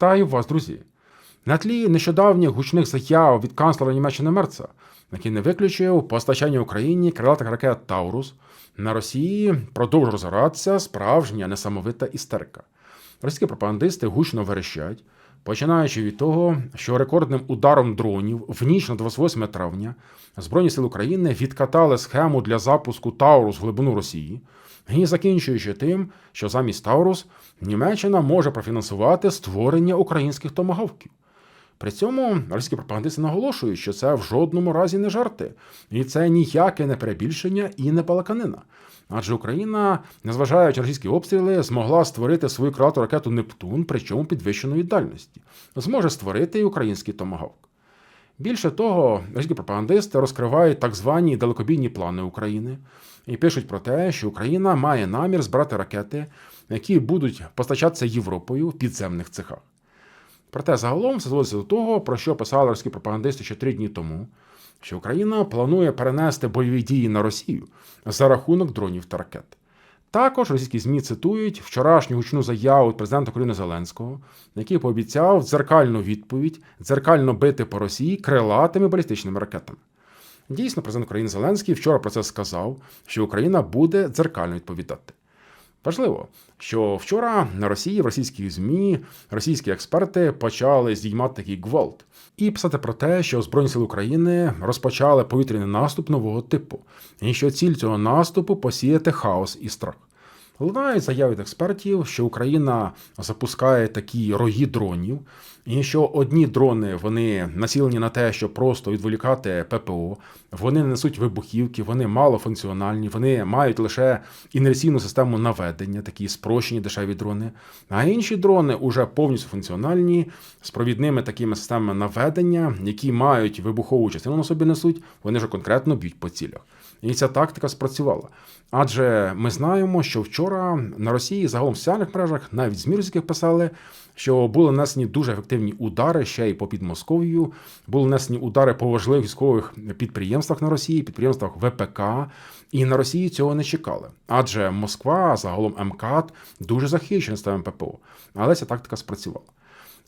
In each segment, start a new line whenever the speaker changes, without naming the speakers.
Вітаю вас, друзі! На тлі нещодавніх гучних заяв від канцлера Німеччини Мерца, який не виключив постачання Україні крилатих ракет Таурус, на Росії продовжує розгоратися справжня несамовита істерика. Російські пропагандисти гучно верещать, починаючи від того, що рекордним ударом дронів в ніч на 28 травня Збройні сили України відкатали схему для запуску Таурус в глибину Росії, і закінчуючи тим, що замість Таурус Німеччина може профінансувати створення українських томагавків. При цьому російські пропагандисти наголошують, що це в жодному разі не жарти, і це ніяке не перебільшення і не балаканина. Адже Україна, незважаючи на російські обстріли, змогла створити свою крилату ракету Нептун, причому підвищеної дальності, зможе створити і український томагавк. Більше того, російські пропагандисти розкривають так звані далекобійні плани України і пишуть про те, що Україна має намір збирати ракети, які будуть постачатися Європою в підземних цехах. Проте загалом все зводиться до того, про що писали російські пропагандисти ще три дні тому, що Україна планує перенести бойові дії на Росію за рахунок дронів та ракет. Також російські ЗМІ цитують вчорашню гучну заяву президента України Зеленського, який пообіцяв дзеркальну відповідь дзеркально бити по Росії крилатими балістичними ракетами. Дійсно, президент України Зеленський вчора про це сказав, що Україна буде дзеркально відповідати. Важливо, що вчора на Росії в російських ЗМІ російські експерти почали здіймати такий гвалт і писати про те, що Збройні сили України розпочали повітряний наступ нового типу, і що ціль цього наступу посіяти хаос і страх. Лунають заяви експертів, що Україна запускає такі рої дронів, і що одні дрони вони націлені на те, щоб просто відволікати ППО, вони не несуть вибухівки, вони малофункціональні, вони мають лише інерційну систему наведення, такі спрощені дешеві дрони. А інші дрони вже повністю функціональні з провідними такими системами наведення, які мають вибухову частину на собі несуть, вони вже конкретно б'ють по цілях. І ця тактика спрацювала. Адже ми знаємо, що вчора на Росії загалом в соціальних мережах, навіть з російських писали, що були нанесені дуже ефективні удари ще й по Підмосков'ю, були нанесені удари по важливих військових підприємствах на Росії, підприємствах ВПК. І на Росії цього не чекали. Адже Москва, загалом МКАД, дуже захищена системою ППО. Але ця тактика спрацювала.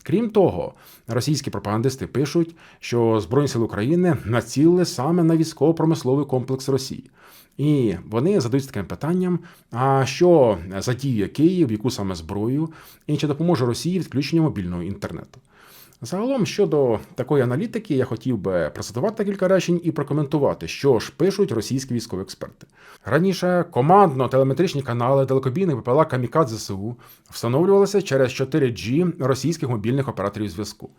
Крім того, російські пропагандисти пишуть, що Збройні сили України націлили саме на військово-промисловий комплекс Росії. І вони задаються таким питанням: а що задіє Київ, яку саме зброю, і чи допоможе Росії відключення мобільного інтернету? Загалом щодо такої аналітики, я хотів би процитувати кілька речень і прокоментувати, що ж пишуть російські військові експерти. Раніше командно-телеметричні канали далекобійних БПЛА Камікад ЗСУ встановлювалися через 4G російських мобільних операторів зв'язку.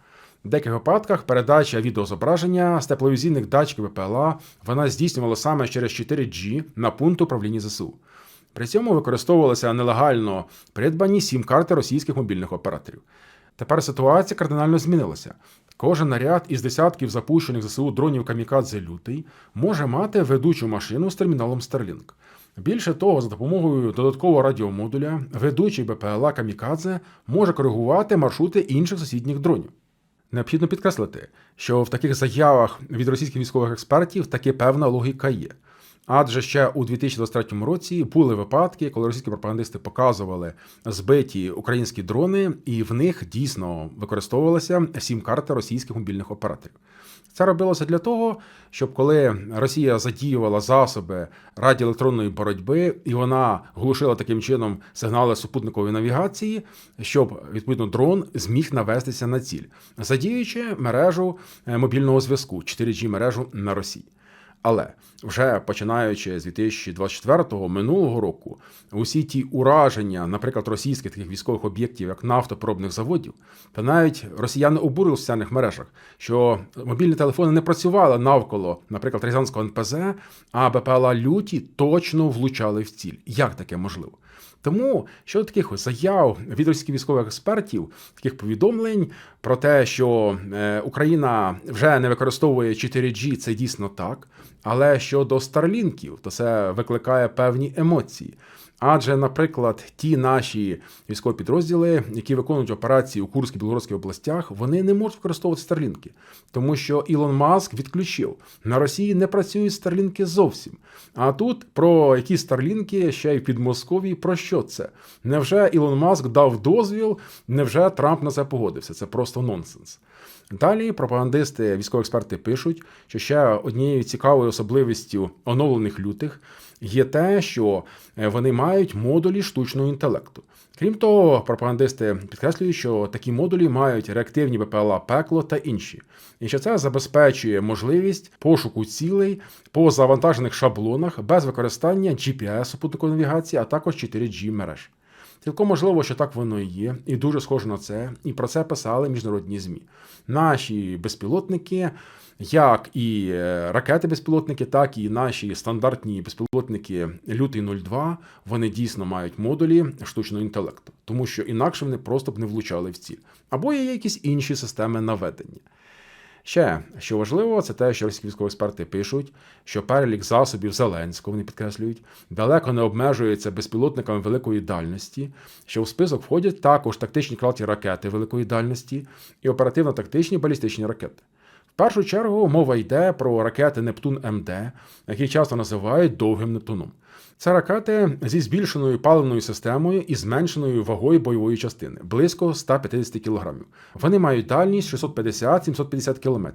В деяких випадках передача відеозображення з тепловізійних датчиків БПЛА вона здійснювала саме через 4G на пункт управління ЗСУ. При цьому використовувалися нелегально придбані сім-карти російських мобільних операторів. Тепер ситуація кардинально змінилася. Кожен наряд із десятків запущених ЗСУ дронів Камікадзе Лютий може мати ведучу машину з терміналом Starlink. Більше того, за допомогою додаткового радіомодуля ведучий БПЛА Камікадзе може коригувати маршрути інших сусідніх дронів. Необхідно підкреслити, що в таких заявах від російських військових експертів таки певна логіка є. Адже ще у 2023 році були випадки, коли російські пропагандисти показували збиті українські дрони, і в них дійсно використовувалися сім-карти російських мобільних операторів. Це робилося для того, щоб коли Росія задіювала засоби радіоелектронної боротьби, і вона глушила таким чином сигнали супутникової навігації, щоб відповідно дрон зміг навестися на ціль, задіючи мережу е, мобільного зв'язку 4G мережу на Росії. Але вже починаючи з 2024-го минулого року, усі ті ураження, наприклад, російських таких військових об'єктів, як нафтопробних заводів, та навіть росіяни обурили в соціальних мережах, що мобільні телефони не працювали навколо, наприклад, Рязанського НПЗ, а БПЛА люті точно влучали в ціль. Як таке можливо? Тому щодо таких заяв від російських військових експертів, таких повідомлень про те, що е, Україна вже не використовує 4G, це дійсно так. Але щодо старлінків, то це викликає певні емоції. Адже, наприклад, ті наші військові підрозділи, які виконують операції у Курській Білгородській областях, вони не можуть використовувати старлінки, тому що Ілон Маск відключив на Росії не працюють старлінки зовсім. А тут про які старлінки ще й в Підмосков'ї, про що це? Невже Ілон Маск дав дозвіл? Невже Трамп на це погодився? Це просто нонсенс. Далі пропагандисти, військові експерти пишуть, що ще однією цікавою особливістю оновлених лютих є те, що е, вони мають модулі штучного інтелекту. Крім того, пропагандисти підкреслюють, що такі модулі мають реактивні БПЛА пекло та інші, і що це забезпечує можливість пошуку цілей по завантажених шаблонах без використання GPS супутникової навігації, а також 4G мереж. Цілком можливо, що так воно і є, і дуже схоже на це. І про це писали міжнародні змі. Наші безпілотники, як і е, ракети безпілотники, так і наші стандартні безпілотники Лютий 02, вони дійсно мають модулі штучного інтелекту, тому що інакше вони просто б не влучали в ціль. Або є якісь інші системи наведення. Ще що важливо, це те, що російські військові експерти пишуть, що перелік засобів Зеленського вони підкреслюють, далеко не обмежується безпілотниками великої дальності, що в список входять також тактичні крилаті ракети великої дальності і оперативно-тактичні балістичні ракети. В першу чергу мова йде про ракети Нептун МД, які часто називають довгим Нептуном. Це ракети зі збільшеною паливною системою і зменшеною вагою бойової частини близько 150 кг. Вони мають дальність 650-750 км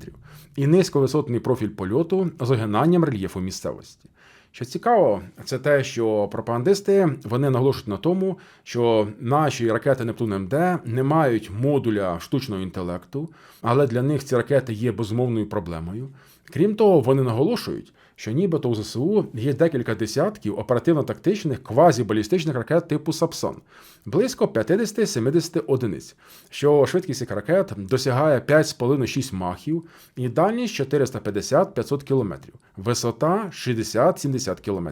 і низьковисотний профіль польоту з огинанням рельєфу місцевості. Що цікаво, це те, що пропагандисти вони наголошують на тому, що наші ракети Нептун МД не мають модуля штучного інтелекту, але для них ці ракети є безумовною проблемою. Крім того, вони наголошують, що нібито у ЗСУ є декілька десятків оперативно-тактичних квазібалістичних ракет типу Сапсан, близько 50-70 одиниць, що швидкість цих ракет досягає 5,5-6 махів і дальність 450-500 км, висота 60-70 км.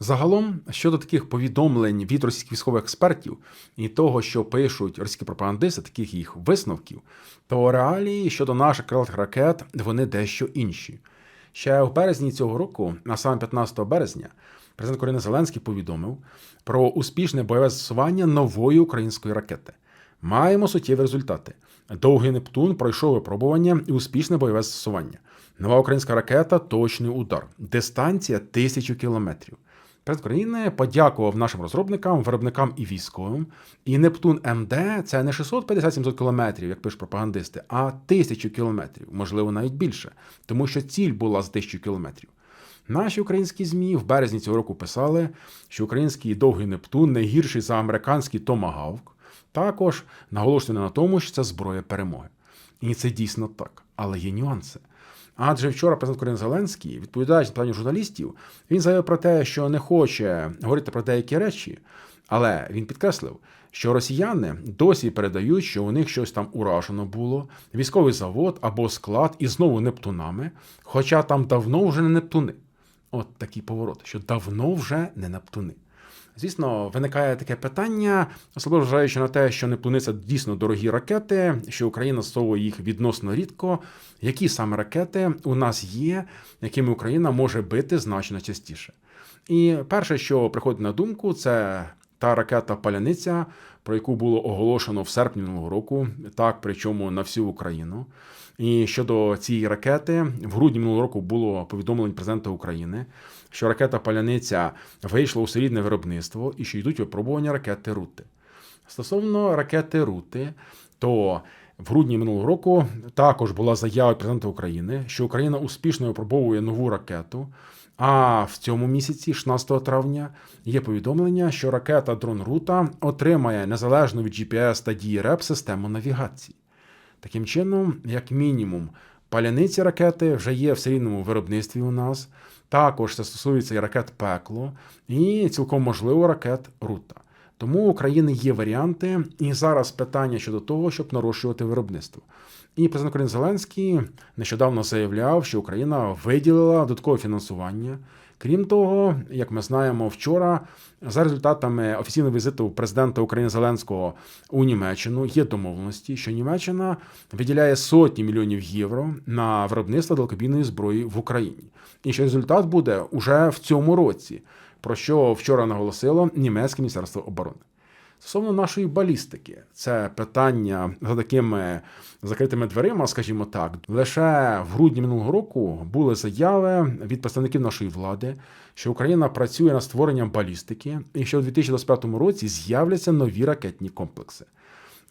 Загалом, щодо таких повідомлень від російських військових експертів і того, що пишуть російські пропагандисти, таких їх висновків, то реалії щодо наших крилатих ракет вони дещо інші. Ще в березні цього року, а саме 15 березня, президент України Зеленський повідомив про успішне бойове застосування нової української ракети. Маємо суттєві результати. Довгий Нептун пройшов випробування і успішне бойове застосування. Нова українська ракета точний удар. Дистанція тисячу кілометрів. Президент України подякував нашим розробникам, виробникам і військовим. І Нептун МД це не 650-700 кілометрів, як пишуть пропагандисти, а 1000 кілометрів, можливо, навіть більше, тому що ціль була з 1000 кілометрів. Наші українські ЗМІ в березні цього року писали, що український довгий Нептун не гірший за американський Томагавк. Також наголошували на тому, що це зброя перемоги. І це дійсно так, але є нюанси. Адже вчора президент України Зеленський, відповідаючи на питання журналістів, він заявив про те, що не хоче говорити про деякі речі, але він підкреслив, що росіяни досі передають, що у них щось там уражено було, військовий завод або склад і знову Нептунами, хоча там давно вже не Нептуни. От такий поворот, що давно вже не Нептуни. Звісно, виникає таке питання, особливо вважаючи на те, що Нептуни – це дійсно дорогі ракети, що Україна стосовує їх відносно рідко. Які саме ракети у нас є, якими Україна може бити значно частіше? І перше, що приходить на думку, це та ракета Паляниця, про яку було оголошено в серпні минулого року, так причому на всю Україну. І щодо цієї ракети, в грудні минулого року було повідомлення президента України, що ракета Паляниця вийшла у серійне виробництво і що йдуть випробування ракети Рути. Стосовно ракети Рути, то в грудні минулого року також була заява президента України, що Україна успішно випробовує нову ракету. А в цьому місяці, 16 травня, є повідомлення, що ракета Дрон Рута отримає незалежну від GPS та дії РЕП систему навігації. Таким чином, як мінімум, паляниці ракети вже є в серійному виробництві у нас. Також це стосується і ракет Пекло, і цілком можливо ракет Рута. Тому у України є варіанти, і зараз питання щодо того, щоб нарощувати виробництво. І президент України Зеленський нещодавно заявляв, що Україна виділила додаткове фінансування. Крім того, як ми знаємо, вчора за результатами офіційного візиту президента України Зеленського у Німеччину є домовленості, що Німеччина виділяє сотні мільйонів євро на виробництво далекобійної зброї в Україні, і що результат буде уже в цьому році. про що вчора наголосило німецьке міністерство оборони. Стосовно нашої балістики, це питання за такими закритими дверима, скажімо так. Лише в грудні минулого року були заяви від представників нашої влади, що Україна працює над створенням балістики, і що у 2025 році з'являться нові ракетні комплекси.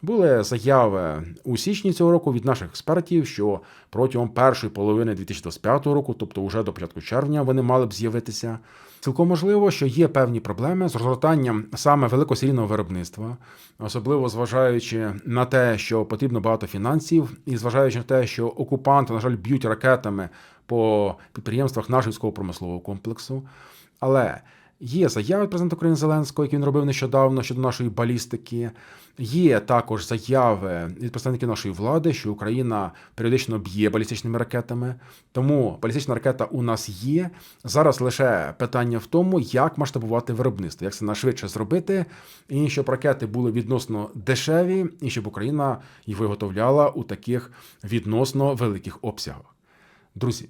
Були заяви у січні цього року від наших експертів, що протягом першої половини 2025 року, тобто вже до початку червня, вони мали б з'явитися. Цілком можливо, що є певні проблеми з розгортанням саме великосерійного виробництва, особливо зважаючи на те, що потрібно багато фінансів, і зважаючи на те, що окупанти, на жаль, б'ють ракетами по підприємствах нашого військово-промислового комплексу. Але Є заяви президента України Зеленського, які він робив нещодавно щодо нашої балістики. Є також заяви від представників нашої влади, що Україна періодично б'є балістичними ракетами. Тому балістична ракета у нас є. Зараз лише питання в тому, як масштабувати виробництво, як це нашвидше зробити, і щоб ракети були відносно дешеві, і щоб Україна їх виготовляла у таких відносно великих обсягах. Друзі.